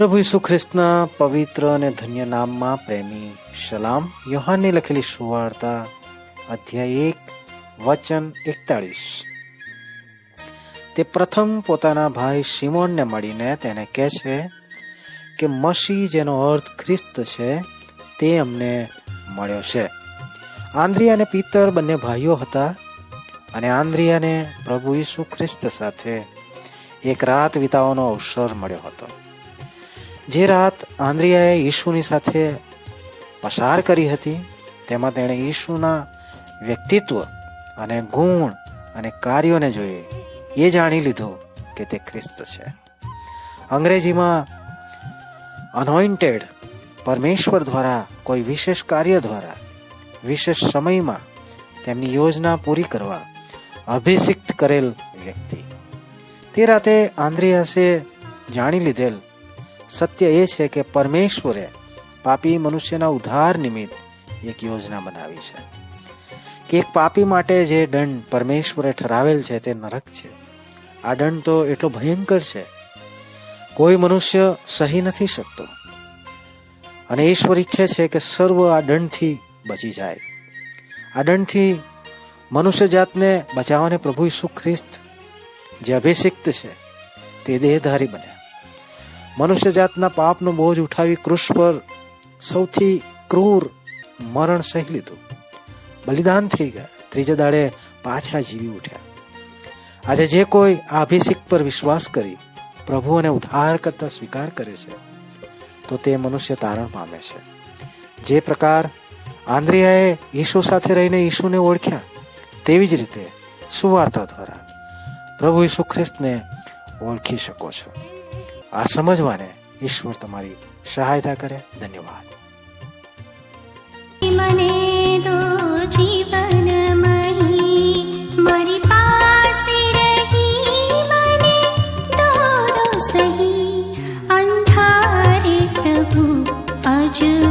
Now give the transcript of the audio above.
પ્રભુ ઈસુ ખ્રિસ્તના પવિત્ર અને ધન્ય નામમાં પ્રેમી સલામ યોહાનની લખેલી સુવાર્તા અધ્યાય એક, વચન એકતાળીસ. તે પ્રથમ પોતાના ભાઈ શિમોનને મળીને તેને કહે છે કે મસી જેનો અર્થ ખ્રિસ્ત છે તે અમને મળ્યો છે. આંદ્રિયા અને પિત્તર બંને ભાઈઓ હતા અને આંદ્રિયાને પ્રભુ ઈસુ ખ્રિસ્ત સાથે એક રાત વિતાવવાનો અવસર મળ્યો હતો. જે રાત આંદ્રિયાએ ઈશુની સાથે પસાર કરી હતી, તેમાં તેણે ઈશુના વ્યક્તિત્વ અને ગુણ અને કાર્યોને જોઈએ એ જાણી લીધું કે તે ખ્રિસ્ત છે. અંગ્રેજીમાં અનોઇન્ટેડ પરમેશ્વર દ્વારા કોઈ વિશેષ કાર્ય દ્વારા, વિશેષ સમયમાં તેમની યોજના પૂરી કરવા અભિષિક્ત કરેલ વ્યક્તિ. તે રાતે આંદ્રિયાસે જાણી લીધેલ સત્ય એ છે કે પરમેશ્વરે પાપી મનુષ્યના ઉદ્ધાર નિમિત્ત એક યોજના બનાવી છે. કે એક પાપી માટે જે દંડ પરમેશ્વરે ઠરાવેલ છે તે નરક છે. આ દંડ તો એટલો ભયંકર છે. કોઈ મનુષ્ય સહી નથી શકતો. અને ઈશ્વર ઈચ્છે છે કે સર્વ આ દંડથી બચી જાય. આ દંડથી મનુષ્ય જાતને બચાવવાને પ્રભુ ઈસુ ખ્રિસ્ત જે અભિષિક્ત છે તે દેહધારી બન્યા. મનુષ્ય જાતના પાપનો બોજ ઉઠાવી કૃષ પર સૌથી ક્રૂર મરણ સહી લીધું. બલિદાન થઈ ગયા. ત્રીજા દાડે પાછા જીવી ઉઠ્યા. આજે જે કોઈ આ અભિષેક પર વિશ્વાસ કરી પ્રભુ અને ઉદ્ધાર કરતા સ્વીકાર કરે છે, તો તે મનુષ્ય તારણ પામે છે. જે પ્રકાર આંદ્રિયાએ ઈસુ સાથે રહીને ઈસુને ઓળખ્યા, તેવી જ રીતે સુવાર્તા દ્વારા પ્રભુ ઈસુ ખ્રિસ્તને ઓળખી શકો છો. આ સમજવાને ઈશ્વર તમારી સહાયતા કરે. ધન્યવાદ. મને તો જીવન મારી પાસે રહી મને પ્રભુ અજુ